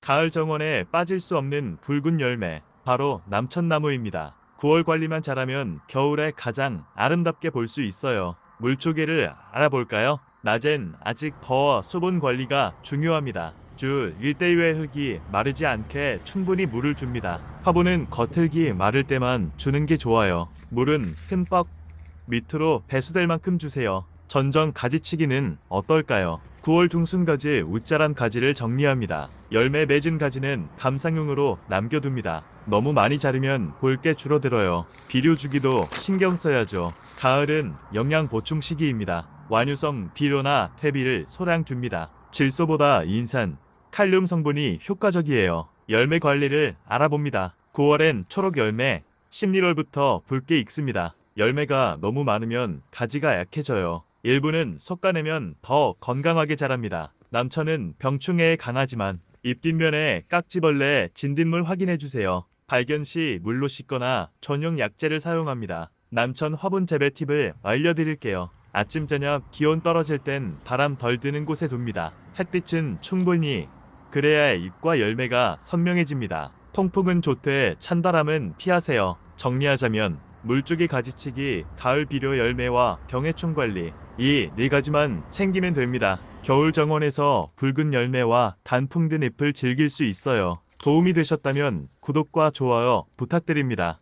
가을 정원에 빠질 수 없는 붉은 열매, 바로 남천나무입니다. 9월 관리만 잘하면 겨울에 가장 아름답게 볼 수 있어요. 물조개를 알아볼까요? 낮엔 아직 더 수분 관리가 중요합니다. 주 1대2의 흙이 마르지 않게 충분히 물을 줍니다. 화분은 겉흙이 마를 때만 주는 게 좋아요. 물은 흠뻑 밑으로 배수될 만큼 주세요. 전정 가지치기는 어떨까요? 9월 중순까지 우짜란 가지를 정리합니다. 열매 맺은 가지는 감상용으로 남겨둡니다. 너무 많이 자르면 볼게 줄어들어요. 비료 주기도 신경 써야죠. 가을은 영양 보충 시기입니다. 완유성 비료나 퇴비를 소량 줍니다. 질소보다 인산, 칼륨 성분이 효과적이에요. 열매 관리를 알아봅니다. 9월엔 초록 열매, 11월부터 붉게 익습니다. 열매가 너무 많으면 가지가 약해져요. 일부는 솎아내면 더 건강하게 자랍니다. 남천은 병충해에 강하지만 잎 뒷면에 깍지벌레 진딧물 확인해 주세요. 발견 시 물로 씻거나 전용 약재를 사용합니다. 남천 화분 재배 팁을 알려드릴게요. 아침 저녁 기온 떨어질 땐 바람 덜 드는 곳에 둡니다. 햇빛은 충분히 그래야 잎과 열매가 선명해집니다. 통풍은 좋되 찬바람은 피하세요. 정리하자면 물주기 가지치기, 가을 비료 열매와 병해충 관리 이 네 가지만 챙기면 됩니다. 겨울 정원에서 붉은 열매와 단풍 든 잎을 즐길 수 있어요. 도움이 되셨다면 구독과 좋아요 부탁드립니다.